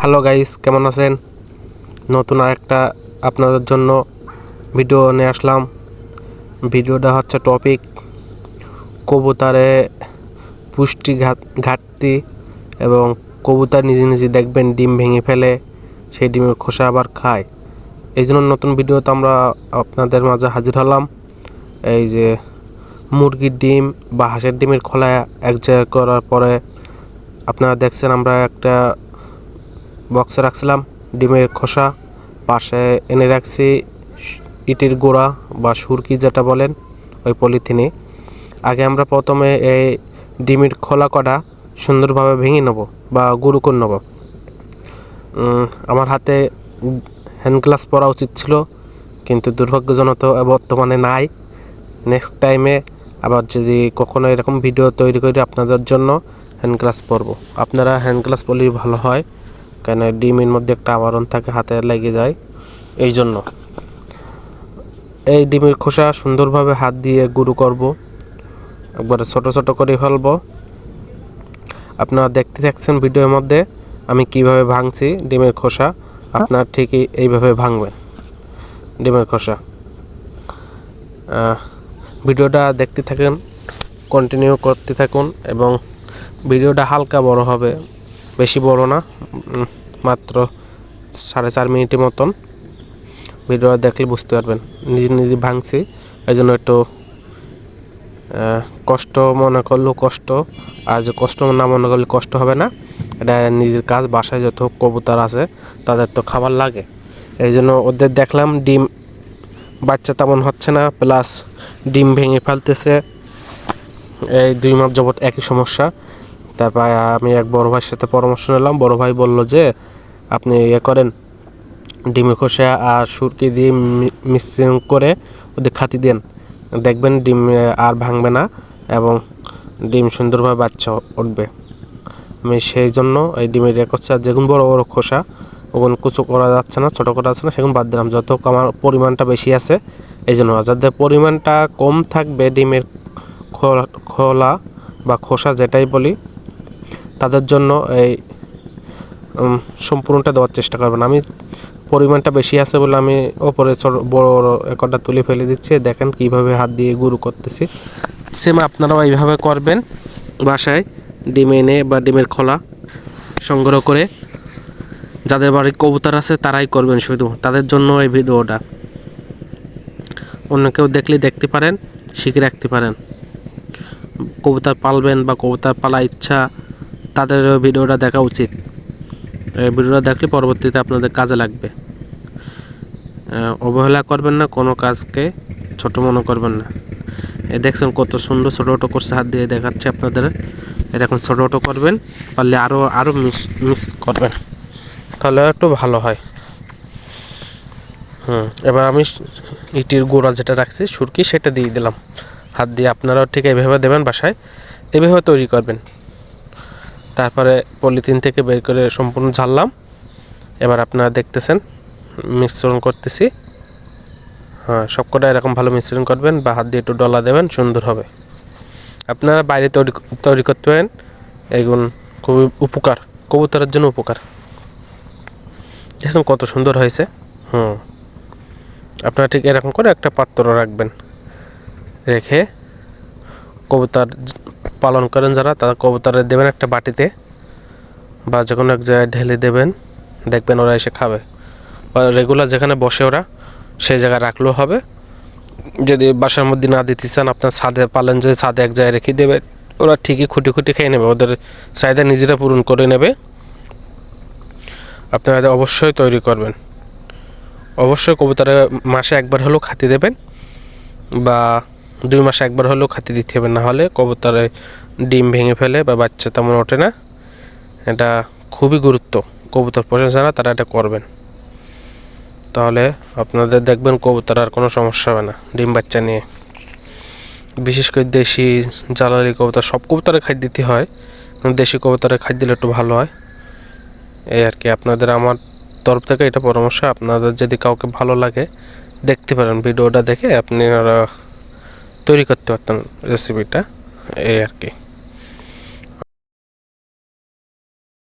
Hello guys কেমন আছেন? নতুন আরেকটা আপনাদের জন্য ভিডিও নিয়ে আসলাম। ভিডিওটা হচ্ছে টপিক কবুতারে পুষ্টি ঘাট- ঘাটতি এবং কবুতর নিজে নিজে দেখবেন ডিম ভেঙে ফেলে, সেই ডিমের খোসা আবার খায়। এই জন্য নতুন ভিডিওতে আমরা আপনাদের মাঝে হাজির হলাম। এই যে মুরগির ডিম বা হাঁসের ডিমের খোলা এক জায়গায় করার পরে আপনারা দেখছেন আমরা একটা বক্সে রাখছিলাম, ডিমের খোসা, পাশে এনে রাখছি ইটের গোড়া বা সুরকি যেটা বলেন ওই পলিথিনে। আগে আমরা প্রথমে এই ডিমের খোলা কটা সুন্দরভাবে ভেঙে নেব বা গুঁড়ো করে নেব। আমার হাতে হ্যান্ড গ্লাস পরা উচিত ছিল, কিন্তু দুর্ভাগ্যজনক বর্তমানে নাই। নেক্সট টাইমে আবার যদি কখনো এরকম ভিডিও তৈরি করি আপনাদের জন্য হ্যান্ড গ্লাস পরবো। আপনারা হ্যান্ড গ্লাস পরলেই ভালো হয়। কেন ডিমের মধ্যে একটা আবরণ থাকে, হাতে লেগে যায়। এই জন্য এই ডিমের খোসা সুন্দরভাবে হাত দিয়ে গুঁড়ো করব। একবারে ছোট ছোট করে ফেলব। আপনারা দেখতে থাকছেন ভিডিওর মধ্যে আমি কীভাবে ভাঙছি ডিমের খোসা। আপনার ঠিকই এইভাবে ভাঙবেন ডিমের খোসা। ভিডিওটা দেখতে থাকেন কন্টিনিউ করতে থাকুন এবং ভিডিওটা হালকা বড় হবে। বেশি বড় না মাত্র সাড়ে চার মিনিটের মতন। ভিডিওটা দেখলে বুঝতে পারবেন। নিজে নিজে ভাঙছি এই জন্য একটু কষ্ট মনে করলেও কষ্ট, আর যে কষ্ট না মনে করলে কষ্ট হবে না। এটা নিজের কাজ, বাসায় যত কবুতর আছে, তাদের তো খাবার লাগে। এই জন্য ওদের দেখলাম ডিম, বাচ্চা তেমন হচ্ছে না, প্লাস ডিম ভেঙে ফেলতেছে। এই দুই মাস যাবত একই সমস্যা। তারপর আমি এক বড় ভাইয়ের সাথে পরামর্শ নিলাম। বড় ভাই বলল যে, আপনি ইয়ে করেন। ডিমের খোসা আর সুরকি দিয়ে মিশ্রণ করে ওদের খাতি দেন। দেখবেন ডিম আর ভাঙবে না এবং ডিম সুন্দরভাবে বাচ্চা উঠবে। আমি সেই জন্য এই ডিমের ইয়ে করছি। আর যেগুন বড় বড় খোসা, ওগুন কুচো করা যাচ্ছে না, ছোটো করা যাচ্ছে না, সেগুন বাদ দিলাম। যত আমার পরিমাণটা বেশি আছে, এই জন্য। যাদের পরিমাণটা কম থাকবে ডিমের খোলা বা খোসা যেটাই বলি তাদের জন্য এই সম্পূর্ণটা দেওয়ার চেষ্টা করবেন। আমি পরিমাণটা বেশি আছে বলে আমি ওপরে বড় বড় একটা তুলে ফেলে দিচ্ছি। দেখেন কীভাবে হাত দিয়ে গুঁড়ো করতেছি। সেম আপনারাও এইভাবে করবেন বাসায় ডিম এনে বা ডিমের খোলা সংগ্রহ করে। যাদের বাড়ি কবুতর আছে তারাই করবেন শুধু। তাদের জন্য এই ভিডিওটা। অন্য কেউ দেখলে দেখতে পারেন, শিখে রাখতে পারেন। কবুতর পালবেন বা কবুতর পালা ইচ্ছা তাদের ভিডিওটা দেখা উচিত। ভিডিওটা দেখলে পরবর্তীতে আপনাদের কাজে লাগবে। অবহেলা করবেন না, কোনো কাজকে ছোট মনে করবেন না। এ দেখছেন কত সুন্দর ছোটো ছোটো করছে, হাত দিয়ে দেখাচ্ছে আপনাদের। এরকম ছোটো ছোটো করবেন, পারলে আরও আরও মিস মিস করবেন। তাহলে একটু ভালো হয়। হুম, এবার আমি ইটির গোড়া যেটা রাখছি, সুরকি, সেটা দিয়ে দিলাম। হাত দিয়ে আপনারাও ঠিক এইভাবে দেবেন বাসায়। এইভাবে তৈরি করবেন। তারপরে পলিথিন থেকে বের করে সম্পূর্ণ ঝাড়লাম। এবার আপনারা দেখতেছেন, মিশ্রণ করতেছি। হ্যাঁ সবকটা এরকম ভালো মিশ্রণ করবেন বা হাত দিয়ে একটু ডলা দেবেন, সুন্দর হবে। আপনারা বাইরে তৈরি তৈরি করতে পারেন। এগুলো খুবই উপকার, কবুতরের জন্য উপকার। দেখুন কত সুন্দর হয়েছে। হুম। আপনারা ঠিক এরকম করে একটা পাত্র রাখবেন। রেখে কবুতর পালন করেন যারা, তারা কবুতরে দেবেন একটা বাটিতে বা যে কোনো এক জায়গায় ঢেলে দেবেন, দেখবেন ওরা এসে খাবে। বা রেগুলার যেখানে বসে ওরা, সেই জায়গায় রাখলেও হবে। যদি বাসার মধ্যে না দিতে চান, আপনার ছাদে পালেন যদি ছাদে এক জায়গায় রেখে দেবে ওরা ঠিকই খুঁটি খুঁটি খেয়ে নেবে, ওদের চাহিদা নিজেরা পূরণ করে নেবে। আপনারা অবশ্যই তৈরি করবেন। অবশ্যই কবুতরে মাসে একবার হলেও খাতি দেবেন বা দুই মাসে একবার হলেও খাতি দিতে হবে, না হলে কবুতরে ডিম ভেঙে ফেলে বা বাচ্চা তেমন ওঠে না। এটা খুবই গুরুত্ব, কবুতর পোষেন যারা তারা এটা করবেন। তাহলে আপনাদের দেখবেন কবুতর আর কোনো সমস্যা হবে না, ডিম বাচ্চা নিয়ে। বিশেষ করে দেশি জ্বালালি কবুতর, সব কবুতরে খাদ্য দিতে হয় দেশি কবুতরে খাদ্য দিলে একটু ভালো হয়। এই আর কি, আপনাদের আমার তরফ থেকে এটা পরামর্শ, আপনাদের যদি কাউকে ভালো লাগে, দেখতে পারেন, ভিডিওটা দেখে আপনি তৈরি করতে পারতাম রেসিপিটা এই আর কি।